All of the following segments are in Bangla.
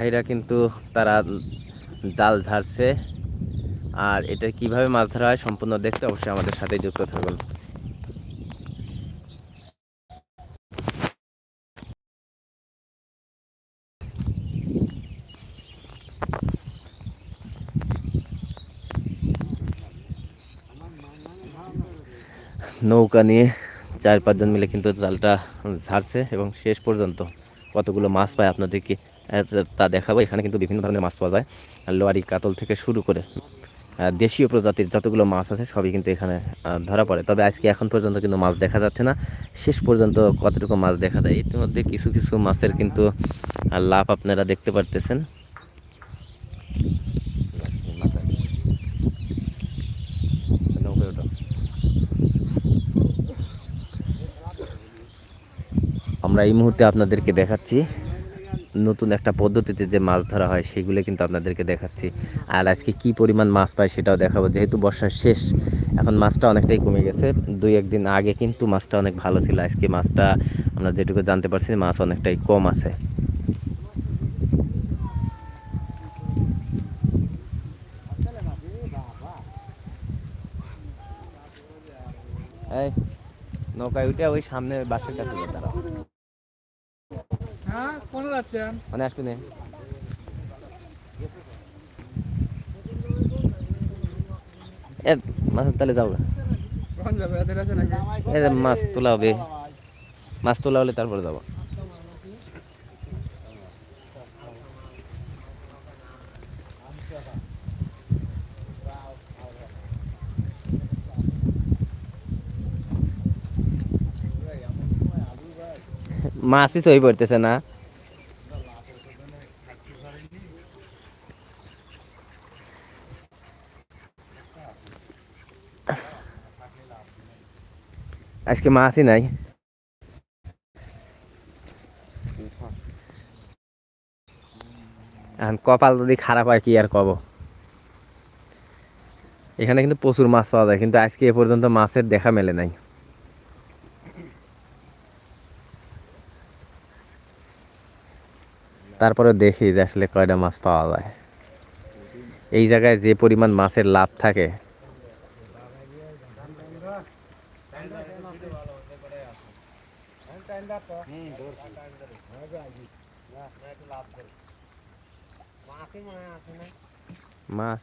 ভাইরা কিন্তু তারা জাল ঝাড়ছে। আর এটা কীভাবে মাছ ধরা হয় সম্পূর্ণ দেখতে অবশ্যই আমাদের সাথে যুক্ত থাকুন। নৌকা নিয়ে চার পাঁচজন মিলে কিন্তু জালটা ঝাড়ছে এবং শেষ পর্যন্ত কতগুলো মাছ পায় আপনাদেরকে তা দেখাবো। এখানে কিন্তু বিভিন্ন ধরনের মাছ পাওয়া যায়। লোয়ারি কাতল থেকে শুরু করে দেশীয় প্রজাতির যতগুলো মাছ আছে, সবই কিন্তু এখানে ধরা পড়ে। তবে আজকে এখন পর্যন্ত কিন্তু মাছ দেখা যাচ্ছে না। শেষ পর্যন্ত কতটুকু মাছ দেখা যায়, ইতিমধ্যে কিছু কিছু মাছের কিন্তু লাভ আপনারা দেখতে পারতেছেন। আমরা এই মুহূর্তে আপনাদেরকে দেখাচ্ছি নতুন একটা পদ্ধতিতে যে মাছ ধরা হয়, সেগুলো কিন্তু আপনাদেরকে দেখাচ্ছি। আর আজকে কি পরিমাণ মাছ পায় সেটাও দেখাবো, যেহেতু বর্ষার শেষ, এখন মাছটা অনেকটাই কমে গেছে। দুই একদিন আগে কিন্তু মাছটা অনেক ভালো ছিল, আজকে মাছটা আমরা যেটুকু জানতে পারছি, মাছ অনেকটাই কম আছে। নৌকায় উঠে ওই সামনে বাসের কাছে দাঁড়াও। মানে আসবে না। এ মাছ তাহলে যাও। না মাছ তোলা হবে। মাছ তোলা হলে তারপরে যাব। মাছই সই পড়তেছে না। আজকে মাছই নাই। এখন কপাল যদি খারাপ হয় কি আর কব? এখানে কিন্তু প্রচুর মাছ পাওয়া যায়, কিন্তু আজকে এ পর্যন্ত মাছের দেখা মেলে নাই। তারপরে দেখি যে আসলে কয়টা মাছ পাওয়া যায়। এই জায়গায় যে পরিমাণ মাছের লাভ থাকে, মাছ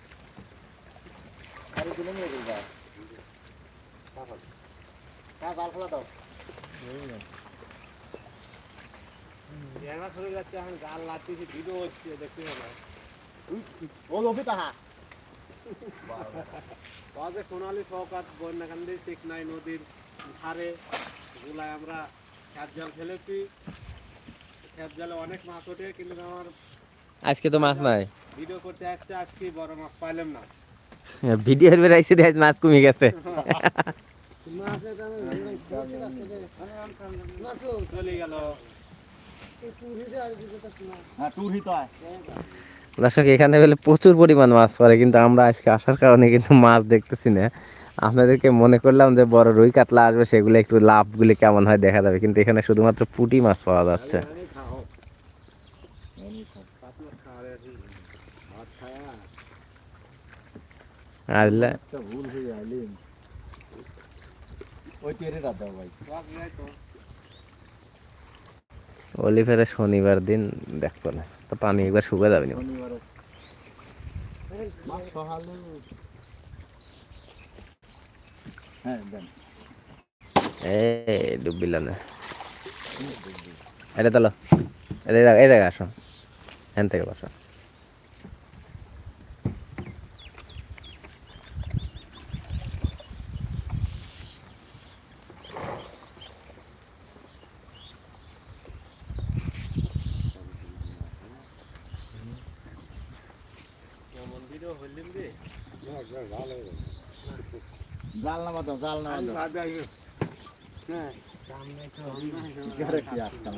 বাজে সোনালী সৌকাত বন্যাকান্দি চিকনাই নদীর ধারে আমরা খেত জাল ফেলেছি খেত জালে অনেক মাছ ওঠে কিন্তু আমার আজকে তো মাছ নাই। ভিডিও করতে আসছে, আজকে বড় মাছ পাইলাম না। ভিডিওর বেড়াইছে দেখ, মাছ কমে গেছে। দর্শক, এখানে বলে প্রচুর পরিমাণ মাছ পড়ে, কিন্তু আমরা আজকে আসার কারণে কিন্তু মাছ দেখতেছি না। আপনাদেরকে মনে করলাম যে বড় রুই কাতলা আসবে, সেগুলো একটু লাভগুলি কেমন হয় দেখা যাবে, কিন্তু এখানে শুধুমাত্র পুঁটি মাছ পাওয়া যাচ্ছে। আসলে শনিবার দিন দেখব না তো পানি একবার শুকে যাবে না এ ডুববিলাম না এটা তোলো এটা এই জায়গা- এই জায়গায় আসো এখান থেকে বসো জাল না দাও জাল না হ্যাঁ কি করে কি আসতাম